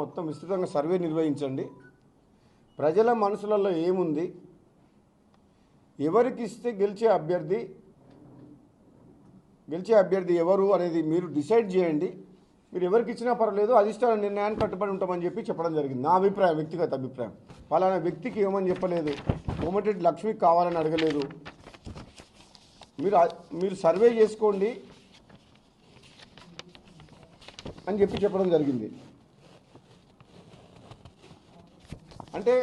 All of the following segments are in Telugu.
మొత్తం విస్తృతంగా సర్వే నిర్వహించండి. ప్రజల మనసులలో ఏముంది? ఎవరికి ఇస్తే గెలిచే అభ్యర్థి గెలిచే అభ్యర్థి ఎవరు అనేది మీరు డిసైడ్ చేయండి. మీరు ఎవరికి ఇచ్చినా పర్వాలేదు అధిష్టాన నిర్ణయాన్ని కట్టుబడి ఉంటామని చెప్పి చెప్పడం జరిగింది. నా అభిప్రాయం వ్యక్తిగత అభిప్రాయం. పలానా వ్యక్తికి ఏమని చెప్పలేదు? కోమటిరెడ్డి లక్ష్మికి కావాలని అడగలేదు. మీరు మీరు సర్వే చేసుకోండి అని చెప్పి చెప్పడం జరిగింది. అంటే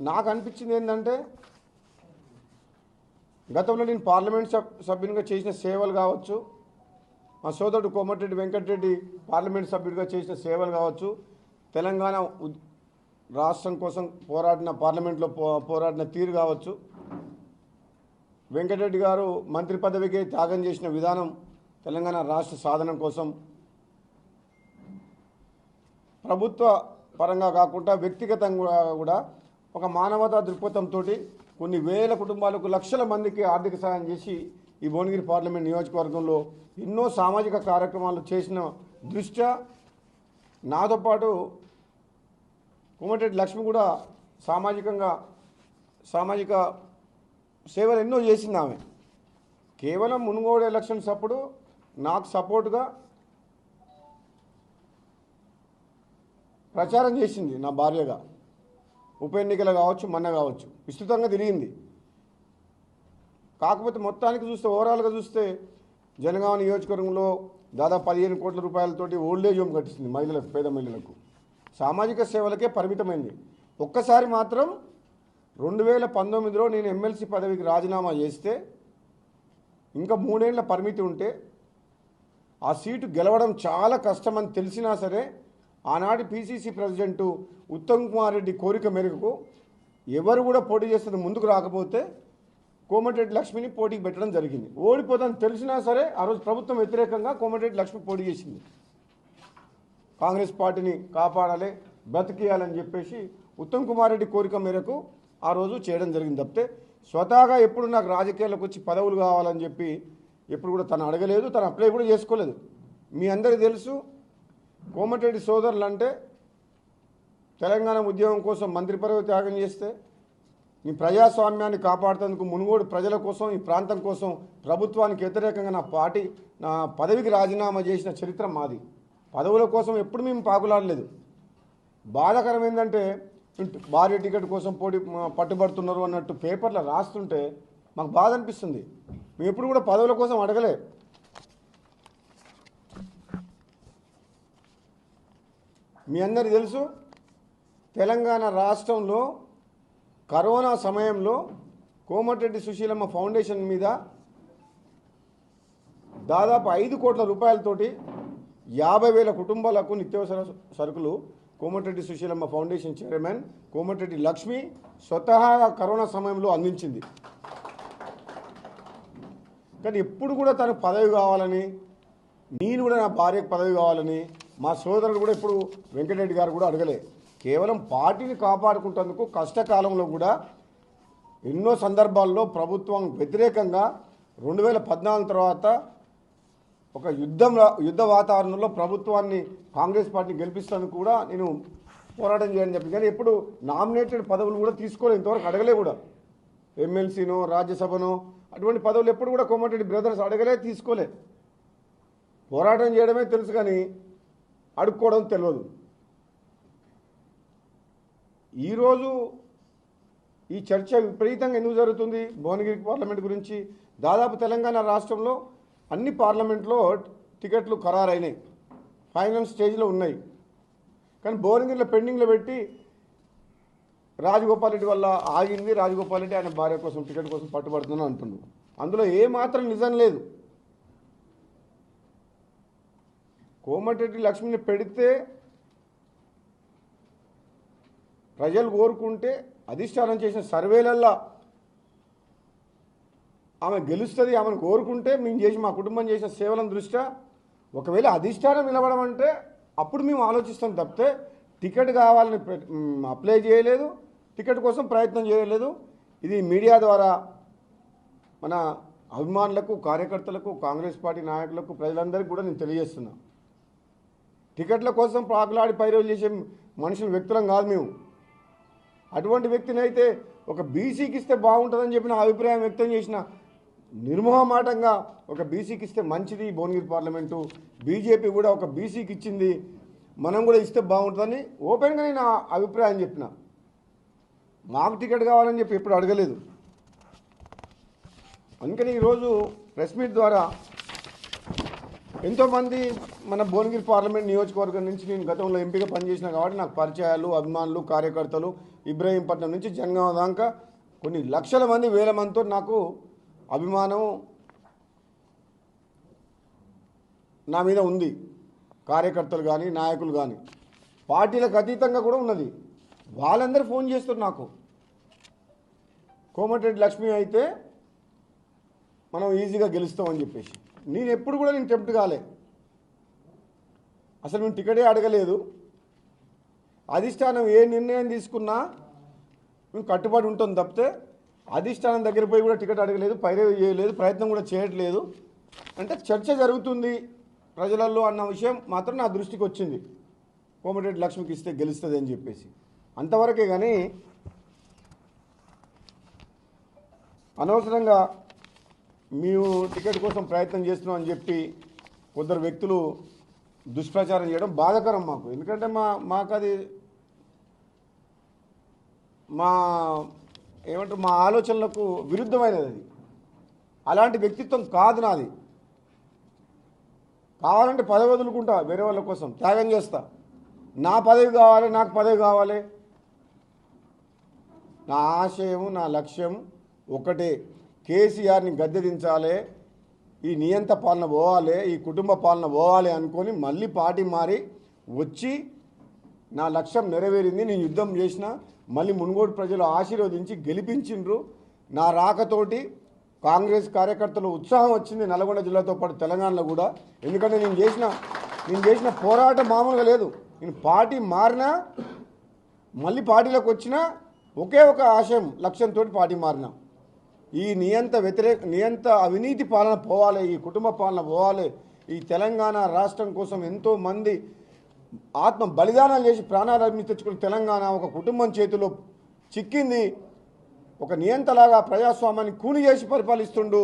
నాకు అనిపించింది ఏంటంటే గతంలో నేను పార్లమెంట్ సబ్ సభ్యునిగా చేసిన సేవలు కావచ్చు మా సోదరుడు కోమటిరెడ్డి వెంకటరెడ్డి పార్లమెంట్ సభ్యుడిగా చేసిన సేవలు కావచ్చు తెలంగాణ రాష్ట్రం కోసం పోరాడిన పార్లమెంట్లో పో పోరాడిన తీరు కావచ్చు వెంకటరెడ్డి గారు మంత్రి పదవికి త్యాగం చేసిన విధానం తెలంగాణ రాష్ట్ర సాధన కోసం ప్రభుత్వ పరంగా కాకుండా వ్యక్తిగతంగా కూడా ఒక మానవతా దృక్పథంతో కొన్ని వేల కుటుంబాలకు లక్షల మందికి ఆర్థిక సహాయం చేసి ఈ భువనగిరి పార్లమెంట్ నియోజకవర్గంలో ఎన్నో సామాజిక కార్యక్రమాలు చేసిన దృష్ట్యా నాతో పాటు కోమటిరెడ్డి లక్ష్మి కూడా సామాజికంగా సామాజిక సేవలు ఎన్నో చేసింది ఆమె. కేవలం మునుగోడు ఎలక్షన్స్ అప్పుడు నాకు సపోర్టుగా ప్రచారం చేసింది నా భార్యగా. ఉప ఎన్నికలు కావచ్చు మొన్న కావచ్చు. విస్తృతంగా తిరిగింది. కాకపోతే మొత్తానికి చూస్తే ఓవరాల్గా చూస్తే జనగామ నియోజకవర్గంలో దాదాపు పదిహేను కోట్ల రూపాయలతోటి ఓల్డేజ్ హోమ్ కట్టిస్తుంది మహిళలకు పేద మహిళలకు. సామాజిక సేవలకే పరిమితమైంది. ఒక్కసారి మాత్రం రెండు వేల పంతొమ్మిదిలో నేను ఎమ్మెల్సీ పదవికి రాజీనామా చేస్తే ఇంకా మూడేళ్ళ పరిమితి ఉంటే ఆ సీటు గెలవడం చాలా కష్టమని తెలిసినా సరే ఆనాటి పీసీసీ ప్రెసిడెంట్ ఉత్తమ్ కుమార్ రెడ్డి కోరిక మేరకు ఎవరు కూడా పోటీ చేస్తుంది ముందుకు రాకపోతే కోమటిరెడ్డి లక్ష్మిని పోటీకి పెట్టడం జరిగింది. ఓడిపోతాను తెలిసినా సరే ఆ రోజు ప్రభుత్వం వ్యతిరేకంగా కోమటిరెడ్డి లక్ష్మి పోటీ చేసింది. కాంగ్రెస్ పార్టీని కాపాడాలి బ్రతికేయాలని చెప్పేసి ఉత్తమ్ కుమార్ రెడ్డి కోరిక మేరకు ఆ రోజు చేయడం జరిగింది తప్పితే స్వతహాగా ఎప్పుడు నాకు రాజకీయాలకు వచ్చి పదవులు కావాలని చెప్పి ఎప్పుడు కూడా తను అడగలేదు తను అప్లై కూడా చేసుకోలేదు. మీ అందరికీ తెలుసు కోమటిరెడ్డి సోదరులు అంటే తెలంగాణ ఉద్యమం కోసం మంత్రి పదవి త్యాగం చేస్తే ఈ ప్రజాస్వామ్యాన్ని కాపాడుతందుకు మునుగోడు ప్రజల కోసం ఈ ప్రాంతం కోసం ప్రభుత్వానికి వ్యతిరేకంగా నా పార్టీ నా పదవికి రాజీనామా చేసిన చరిత్ర మాది. పదవుల కోసం ఎప్పుడు మేము పాకులాడలేదు. బాధాకరం ఏంటంటే భారీ భార్య టికెట్ కోసం పోటీ పట్టుబడుతున్నారు అన్నట్టు పేపర్లో రాస్తుంటే మాకు బాధ అనిపిస్తుంది. మేము ఎప్పుడు కూడా పదవుల కోసం అడగలే. మీ అందరికి తెలుసు తెలంగాణ రాష్ట్రంలో కరోనా సమయంలో కోమటిరెడ్డి సుశీలమ్మ ఫౌండేషన్ మీద దాదాపు ఐదు కోట్ల రూపాయలతోటి యాభై వేల కుటుంబాలకు నిత్యావసర సరుకులు కోమటిరెడ్డి సుశీలమ్మ ఫౌండేషన్ చైర్మన్ కోమటిరెడ్డి లక్ష్మి స్వతహాగా కరోనా సమయంలో అందించింది. కానీ ఎప్పుడు కూడా తనకు పదవి కావాలని నేను కూడా నా భార్యకు పదవి కావాలని మా సోదరుడు కూడా ఇప్పుడు వెంకటరెడ్డి గారు కూడా అడగలే. కేవలం పార్టీని కాపాడుకుంటేందుకు కష్టకాలంలో కూడా ఎన్నో సందర్భాల్లో ప్రభుత్వం వ్యతిరేకంగా రెండు వేల పద్నాలుగు తర్వాత ఒక యుద్ధం యుద్ధ వాతావరణంలో ప్రభుత్వాన్ని కాంగ్రెస్ పార్టీని గెలిపిస్తాను కూడా నేను పోరాటం చేయని చెప్పి. కానీ ఎప్పుడు నామినేటెడ్ పదవులు కూడా తీసుకోలేదు. ఇంతవరకు అడగలే కూడా. ఎమ్మెల్సీనో రాజ్యసభనో అటువంటి పదవులు ఎప్పుడు కూడా కోమటిరెడ్డి బ్రదర్స్ అడగలే తీసుకోలే. పోరాటం చేయడమే తెలుసు కానీ అడుక్కోవడం తెలియదు ఈరోజు ఈ చర్చ విపరీతంగా ఎందుకు జరుగుతుంది? భువనగిరి పార్లమెంట్ గురించి దాదాపు తెలంగాణ రాష్ట్రంలో అన్ని పార్లమెంట్లో టికెట్లు ఖరారైనాయి. ఫైనల్ స్టేజ్లో ఉన్నాయి. కానీ భువనగిరిలో పెండింగ్లో పెట్టి రాజగోపాల్ రెడ్డి వల్ల ఆగింది. రాజగోపాల్ రెడ్డి ఆయన భార్య కోసం టికెట్ కోసం పట్టుబడుతుందని అంటున్నాడు అందులో ఏమాత్రం నిజం లేదు. కోమటిరెడ్డి లక్ష్మిని పెడితే ప్రజలు కోరుకుంటే అధిష్టానం చేసిన సర్వేలల్లో ఆమె గెలుస్తుంది ఆమెను కోరుకుంటే మేము చేసి మా కుటుంబం చేసిన సేవలను దృష్ట్యా ఒకవేళ అధిష్టానం నిలబడమంటే అప్పుడు మేము ఆలోచిస్తాం తప్పితే టికెట్ కావాలని అప్లై చేయలేదు టికెట్ కోసం ప్రయత్నం చేయలేదు. ఇది మీడియా ద్వారా మన అభిమానులకు కార్యకర్తలకు కాంగ్రెస్ పార్టీ నాయకులకు ప్రజలందరికీ కూడా నేను తెలియజేస్తున్నా. టికెట్ల కోసం ప్రాకులాడి పైరోజు చేసే మనుషులు వ్యక్తులం కాదు మేము. అటువంటి వ్యక్తిని అయితే ఒక బీసీకి ఇస్తే బాగుంటుందని చెప్పిన అభిప్రాయం వ్యక్తం చేసిన నిర్మోహమాటంగా ఒక బీసీకి ఇస్తే మంచిది భువనగిరి పార్లమెంటు. బీజేపీ కూడా ఒక బీసీకి ఇచ్చింది మనం కూడా ఇస్తే బాగుంటుందని ఓపెన్గా నేను అభిప్రాయం చెప్పిన. మాకు టికెట్ కావాలని చెప్పి ఎప్పుడు అడగలేదు. అందుకని ఈరోజు ప్రెస్ మీట్ ద్వారా ఎంతోమంది మన భువనగిరి పార్లమెంట్ నియోజకవర్గం నుంచి నేను గతంలో ఎంపీగా పనిచేసిన కాబట్టి నాకు పరిచయాలు అభిమానులు కార్యకర్తలు ఇబ్రహీంపట్నం నుంచి జనగామ దాకా కొన్ని లక్షల మంది వేల మందితో నాకు అభిమానం నా మీద ఉంది. కార్యకర్తలు కానీ నాయకులు కానీ పార్టీలకు అతీతంగా కూడా ఉన్నది. వాళ్ళందరూ ఫోన్ చేస్తారు నాకు. కోమటిరెడ్డి లక్ష్మి అయితే మనం ఈజీగా గెలుస్తామని చెప్పేసి. నేను ఎప్పుడు కూడా నేను టెంప్ట్ కాలే. అసలు నేను టికెటే అడగలేదు. అధిష్టానం ఏ నిర్ణయం తీసుకున్నా మేము కట్టుబడి ఉంటాం తప్పితే అధిష్టానం దగ్గర పోయి కూడా టికెట్ అడగలేదు పైరే చేయలేదు ప్రయత్నం కూడా చేయట్లేదు. అంటే చర్చ జరుగుతుంది ప్రజలలో అన్న విషయం మాత్రం నా దృష్టికి వచ్చింది. కోమటిరెడ్డి లక్ష్మికి ఇస్తే గెలుస్తుంది అని చెప్పేసి. అంతవరకే కానీ అనవసరంగా మేము టికెట్ కోసం ప్రయత్నం చేస్తున్నాం అని చెప్పి కొందరు వ్యక్తులు దుష్ప్రచారం చేయడం బాధాకరం మాకు. ఎందుకంటే మా మాకు అది మా ఏమంటారు మా ఆలోచనలకు విరుద్ధమైనది అది. అలాంటి వ్యక్తిత్వం కాదు నాది. కావాలంటే పదవి వదులుకుంటా వేరే వాళ్ళ కోసం త్యాగం చేస్తా. నా పదవి కావాలి నాకు పదవి కావాలి. నా ఆశయం నా లక్ష్యం ఒకటే. కేసీఆర్ని గద్దె దించాలి ఈ నియంత పాలన పోవాలి ఈ కుటుంబ పాలన పోవాలి అనుకొని మళ్ళీ పార్టీ మారి వచ్చి నా లక్ష్యం నెరవేరింది నేను యుద్ధం చేసిన మళ్ళీ మునుగోడు ప్రజలు ఆశీర్వదించి గెలిపించిండ్రు. నా రాకతోటి కాంగ్రెస్ కార్యకర్తలు ఉత్సాహం వచ్చింది నల్గొండ జిల్లాతో పాటు తెలంగాణలో కూడా. ఎందుకంటే నేను చేసిన నేను చేసిన పోరాటం మామూలుగా లేదు. నేను పార్టీ మారినా మళ్ళీ పార్టీలోకి వచ్చినా ఒకే ఒక ఆశయం లక్ష్యంతో పార్టీ మారినా. ఈ నియంత వ్యతిరేక నియంత అవినీతి పాలన పోవాలి ఈ కుటుంబ పాలన పోవాలి. ఈ తెలంగాణ రాష్ట్రం కోసం ఎంతో మంది ఆత్మ బలిదానాలు చేసి ప్రాణాలు అర్పించి తెచ్చుకున్న తెలంగాణ ఒక కుటుంబం చేతిలో చిక్కింది. ఒక నియంతలాగా ప్రజాస్వామ్యాన్ని కూని చేసి పరిపాలిస్తుండు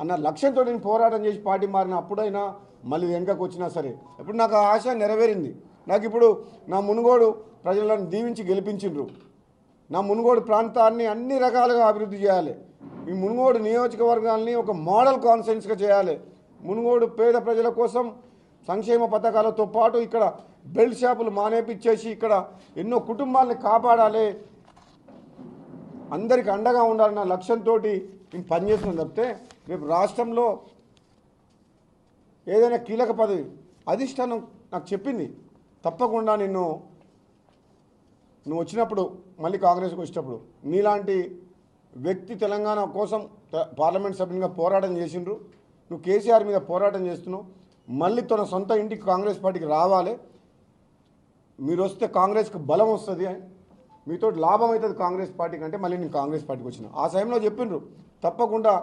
అన్న లక్ష్యంతో నేను పోరాటం చేసి పార్టీ మారిన అప్పుడైనా మళ్ళీ వెనుకకు వచ్చినా సరే. ఇప్పుడు నాకు ఆ ఆశ నెరవేరింది. నాకు ఇప్పుడు నా మునుగోడు ప్రజలను దీవించి గెలిపించిండ్రు. నా మునుగోడు ప్రాంతాన్ని అన్ని రకాలుగా అభివృద్ధి చేయాలి. ఈ మునుగోడు నియోజకవర్గాల్ని ఒక మోడల్ కాన్సెన్స్గా చేయాలి. మునుగోడు పేద ప్రజల కోసం సంక్షేమ పథకాలతో పాటు ఇక్కడ బెల్ట్ షాపులు మానేపిచ్చేసి ఇక్కడ ఎన్నో కుటుంబాలని కాపాడాలి. అందరికి అండగా ఉండాలన్న లక్ష్యంతో నేను పనిచేస్తున్నాం తప్పితే రేపు రాష్ట్రంలో ఏదైనా కీలక పదవి అధిష్టానం నాకు చెప్పింది. తప్పకుండా నిన్ను నువ్వు వచ్చినప్పుడు మళ్ళీ కాంగ్రెస్కి వచ్చినప్పుడు. నీలాంటి వ్యక్తి తెలంగాణ కోసం పార్లమెంట్ సభ్యునిగా పోరాటం చేసిండ్రు. నువ్వు కేసీఆర్ మీద పోరాటం చేస్తున్నావు. మళ్ళీ తన సొంత ఇంటికి కాంగ్రెస్ పార్టీకి రావాలి. మీరు వస్తే కాంగ్రెస్కి బలం వస్తుంది అని. మీతో లాభం అవుతుంది కాంగ్రెస్ పార్టీకి అంటే మళ్ళీ నేను కాంగ్రెస్ పార్టీకి వచ్చిన. ఆ సమయంలో చెప్పిండ్రు. తప్పకుండా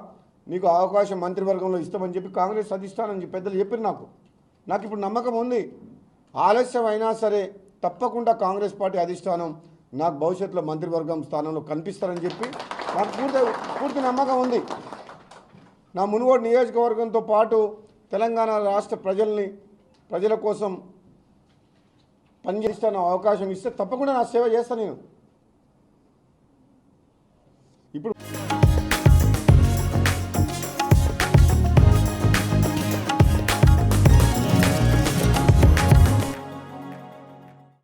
నీకు అవకాశం మంత్రివర్గంలో ఇస్తామని చెప్పి కాంగ్రెస్ అధిష్టానం చెప్పి పెద్దలు చెప్పిన నాకు. నాకు ఇప్పుడు నమ్మకం ఉంది. ఆలస్యం అయినా సరే తప్పకుండా కాంగ్రెస్ పార్టీ అధిష్టానం నాకు భవిష్యత్తులో మంత్రివర్గం స్థానంలో కనిపిస్తారని చెప్పి నాకు పూర్తి పూర్తి నమ్మకం ఉంది. నా మునుగోడు నియోజకవర్గంతో పాటు తెలంగాణ రాష్ట్ర ప్రజల్ని ప్రజల కోసం పనిచేస్తాను అవకాశం ఇస్తే తప్పకుండా నా సేవ చేస్తాను నేను. ఇప్పుడు